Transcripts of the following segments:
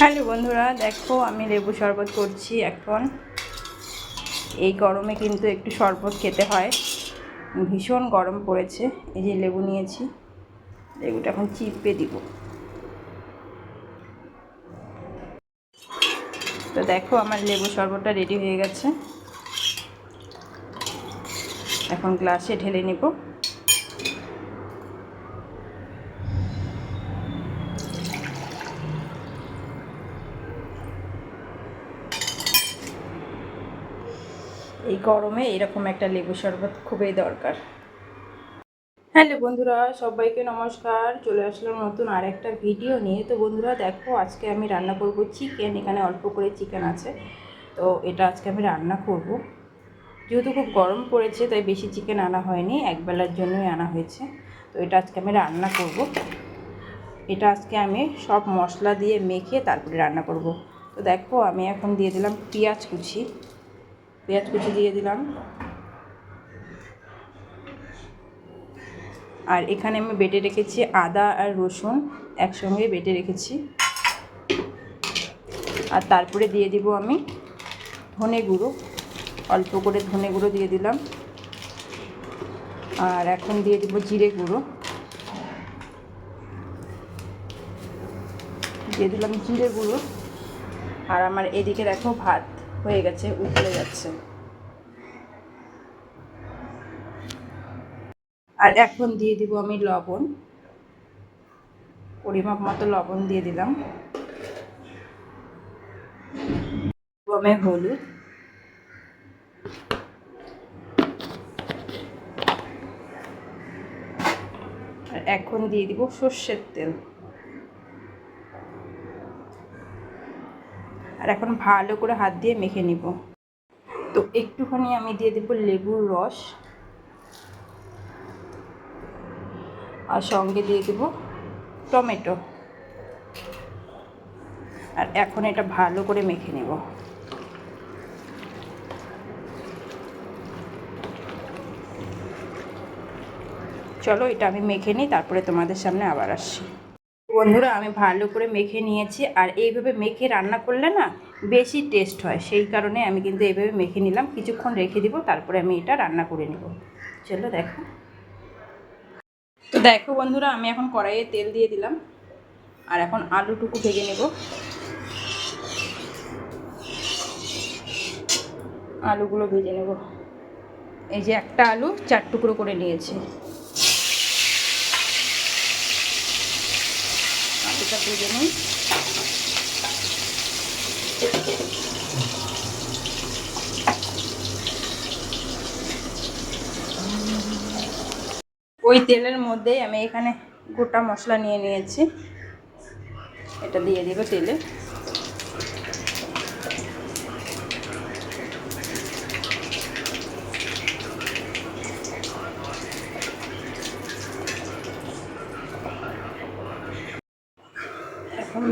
Hello বন্ধুরা, দেখো আমি লেবু শরবত করছি এখন। এই গরমে কিন্তু একটু শরবত খেতে হয়। ভীষণ গরম পড়েছে, এই যে লেবু নিয়েছি। লেবুটা এখন চিপে দিব। তো দেখো আমার লেবু শরবতটা রেডি হয়ে গেছে। এখন গ্লাসে ঢেলে নেব। এই গরমে এরকম একটা লেবু শরবত খুবই দরকার। হ্যালো বন্ধুরা, সবাইকে নমস্কার। চলে আসলাম নতুন আর একটা ভিডিও নিয়ে। তো বন্ধুরা, দেখো, আজকে আমি রান্না করব চিকেন। এখানে অল্প করে চিকেন আছে। তো এটা আজকে আমি রান্না করব। যেহেতু খুব গরম পড়েছে, তাই বেশি চিকেন আনা হয়নি। একবেলার জন্যই আনা হয়েছে। তো এটা আজকে আমি রান্না করব। এটা আজকে আমি সব মশলা দিয়ে মেখে তারপরে রান্না করব। তো দেখো, আমি এখন দিয়ে দিলাম পেঁয়াজ কুচি। পেঁয়াজ কুচি দিয়ে দিলাম। আর এখানে আমি বেটে রেখেছি আদা আর রসুন একসঙ্গে বেটে রেখেছি। আর তারপরে দিয়ে দিব আমি ধনে গুঁড়ো, অল্প করে ধনে গুঁড়ো দিয়ে দিলাম। আর এখন দিয়ে দিব জিরে গুঁড়ো। দিয়ে দিলাম জিরে গুঁড়ো। আর আমার এদিকে দেখো ভাত। হয়ে গেছে, উতলে যাচ্ছে। আর এখন দিয়ে দিব আমি লবণ। পরিমাপ মতো লবণ দিয়ে দিলাম। আমি হলুদ। এখন দিয়ে দিব সর্ষের তেল। আর এখন ভালো করে হাত দিয়ে মেখে নিব। তো একটুখানি আমি দিয়ে দেবো লেবুর রস। আর সঙ্গে দিয়ে দেব টমেটো। আর এখন এটা ভালো করে মেখে নেব। চলো এটা আমি মেখে নিই, তারপরে তোমাদের সামনে আবার আসছি। বন্ধুরা, আমি ভালো করে মেখে নিয়েছি আর এইভাবে মেখে রান্না করলে না বেশি টেস্ট হয়। সেই কারণে আমি কিন্তু এইভাবে মেখে নিলাম। কিছুক্ষণ রেখে দিব, তারপরে আমি এটা রান্না করে নেব। চলো দেখো। তো দেখো বন্ধুরা, আমি এখন কড়াইয়ে তেল দিয়ে দিলাম আর এখন আলুটুকু ভেজে নেব। আলুগুলো ভেজে নেব। এই যে একটা আলু, চার টুকরো করে নিয়েছি। ভেজে নিই ওই তেলের মধ্যেই আমি এখানে গোটা মশলা নিয়ে নিয়েছি। এটা দিয়ে দেবো তেলে।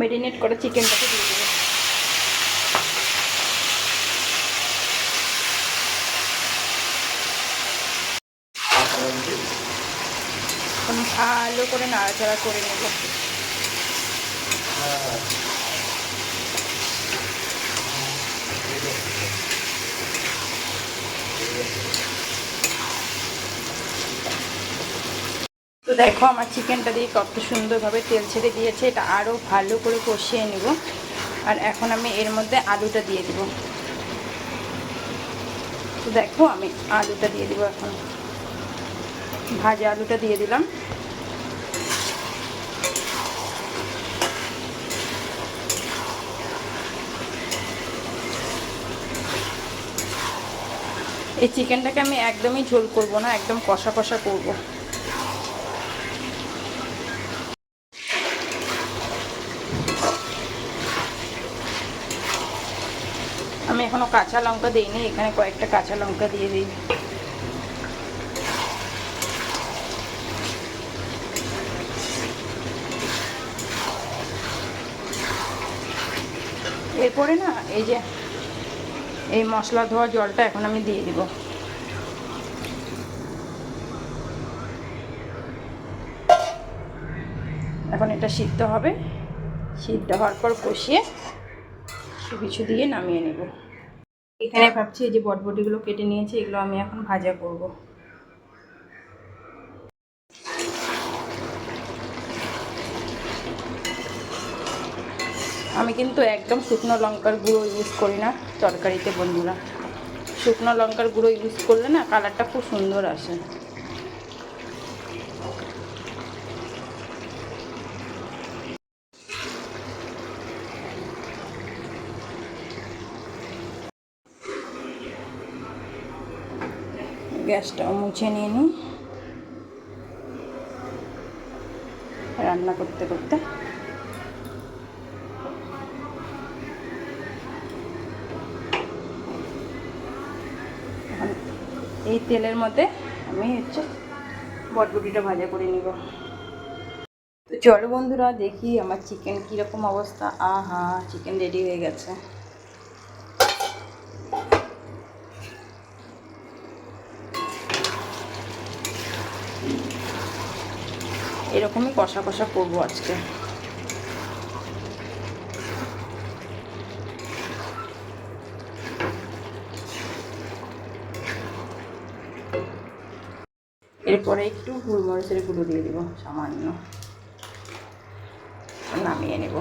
মেরিনেট করে চিকেনটাকে দিয়ে দেবো। ভালো করে নাড়াচাড়া করে নেব। দেখো, আমার চিকেনটা দিয়ে কত সুন্দরভাবে তেল ছেড়ে দিয়েছে। এটা আরও ভালো করে কষিয়ে নেব। আর এখন আমি এর মধ্যে আলুটা দিয়ে দেব। তো দেখো, আমি আলুটা দিয়ে দেবো এখন। ভাজা আলুটা দিয়ে দিলাম। এই চিকেনটাকে আমি একদমই ঝোল করব না, একদম কষা কষা করব। আমি এখনও কাঁচা লঙ্কা দিইনি, এখানে কয়েকটা কাঁচা লঙ্কা দিয়ে দিই। এরপরে না, এই যে, এই মশলা ধোয়া জলটা এখন আমি দিয়ে দিব। এখন এটা সিদ্ধ হবে। সিদ্ধ হওয়ার পর কষিয়ে কিছু দিয়ে নামিয়ে নেব। এখানে ভাবছি এই যে বটবটিগুলো কেটে নিয়েছি এগুলো আমি এখন ভাজা করব। আমি কিন্তু একদম শুকনো লঙ্কার গুঁড়ো ইউজ করি না তরকারিতে বন্ধুরা। শুকনো লঙ্কার গুঁড়ো ইউজ করলে না কালারটা খুব সুন্দর আসে। গ্যাসটাও মুছে নিয়ে নিই। রান্না করতে করতে। এই তেলের মধ্যে আমি হচ্ছে বটবটিটা ভাজা করে নিব। তো চলো বন্ধুরা, দেখি আমার চিকেন কীরকম অবস্থা। আহা চিকেন রেডি হয়ে গেছে। এরকমই কষা কষা করব আজকে। এরপরে একটু গোলমরিচের গুঁড়ো দিয়ে দিব সামান্য। নামিয়ে নেব।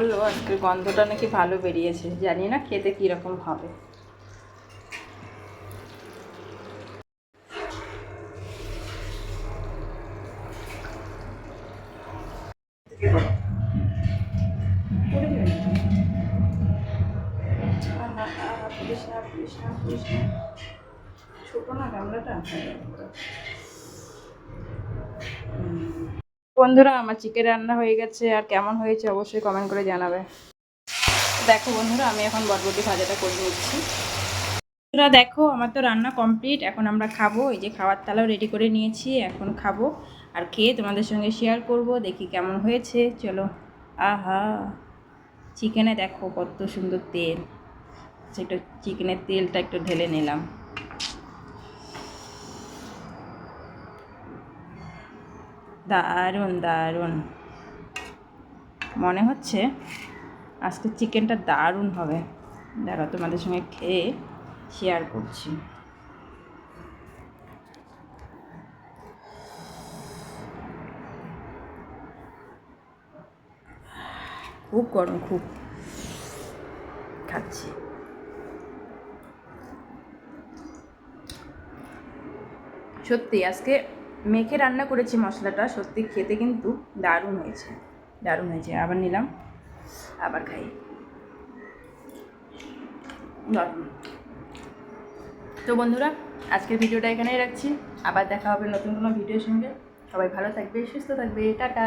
বলল আজকের গন্ধটা নাকি ভালো বেরিয়েছে। জানি না খেতে কীরকম হবে। ছোট না গামলাটা? বন্ধুরা, আমার চিকেন রান্না হয়ে গেছে, আর কেমন হয়েছে অবশ্যই কমেন্ট করে জানাবে। দেখো বন্ধুরা, আমি এখন বরবটি ভাজাটা করে নিচ্ছি। বন্ধুরা, দেখো, আমার তো রান্না কমপ্লিট এখন আমরা খাব, এই যে খাওয়ার তালাও রেডি করে নিয়েছি, এখন খাব। আর খেয়ে তোমাদের সঙ্গে শেয়ার করব, দেখি কেমন হয়েছে। চলো, আহা! চিকেনে দেখো কত সুন্দর তেল। সেটা চিকেনের তেলটা একটু ঢেলে নিলাম। দারুণ দারুণ। মনে হচ্ছে আজকে চিকেনটা দারুণ হবে। দেখো, তোমাদের সঙ্গে খেয়ে শেয়ার করছি। খুব গরম, খুব। খাচ্ছি। সত্যি, আজকে মেখে রান্না করেছি মশলাটা, সত্যি খেতে কিন্তু দারুণ হয়েছে। দারুণ হয়েছে। আবার নিলাম, আবার খাই। তো বন্ধুরা, আজকের ভিডিওটা এখানেই রাখছি। আবার দেখা হবে নতুন কোনো ভিডিওর সঙ্গে। সবাই ভালো থাকবে, সুস্থ থাকবে। টাটা।